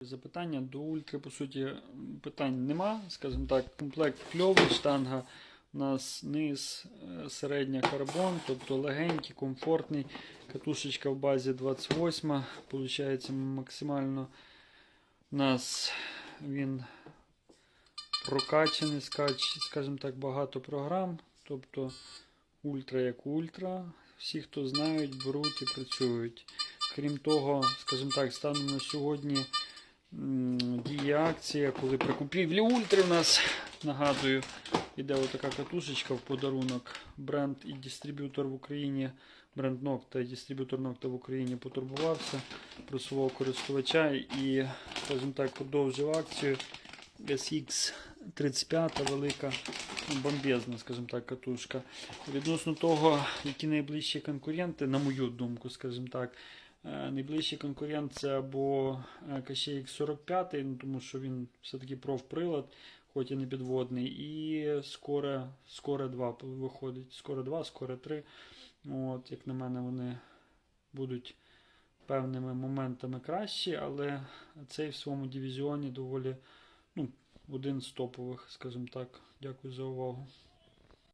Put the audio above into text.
Запитання до ультри, по суті, питань нема. Скажімо так, комплект кльовий, штанга у нас низ, е, середня карбон, тобто легенький, комфортний. Катушечка в базі 28. Получається максимально у нас він прокачаний, скажімо так, багато програм. Тобто ультра як ультра. Всі, хто знають, беруть і працюють. Крім того, скажімо так, станом на сьогодні діє акція, коли при купівлі ультри в нас, нагадую, іде отака катушечка в подарунок. Бренд і дистриб'ютор в Україні, бренд Нокта і дистриб'ютор Нокта в Україні потурбувався про свого користувача і, скажімо так, продовжив акцію. SX 35 велика, бомбезна, скажімо так, катушка. Відносно того, які найближчі конкуренти, на мою думку, скажімо так, найближчий конкурент це або е, KX 45, ну, тому що він все-таки профприлад, хоч і не підводний, і скоро, скоро 2 виходить. Скоро 2, скоро 3. От, як на мене, вони будуть певними моментами кращі, але цей в своєму дивізіоні доволі ну, один з топових, скажімо так. Дякую за увагу.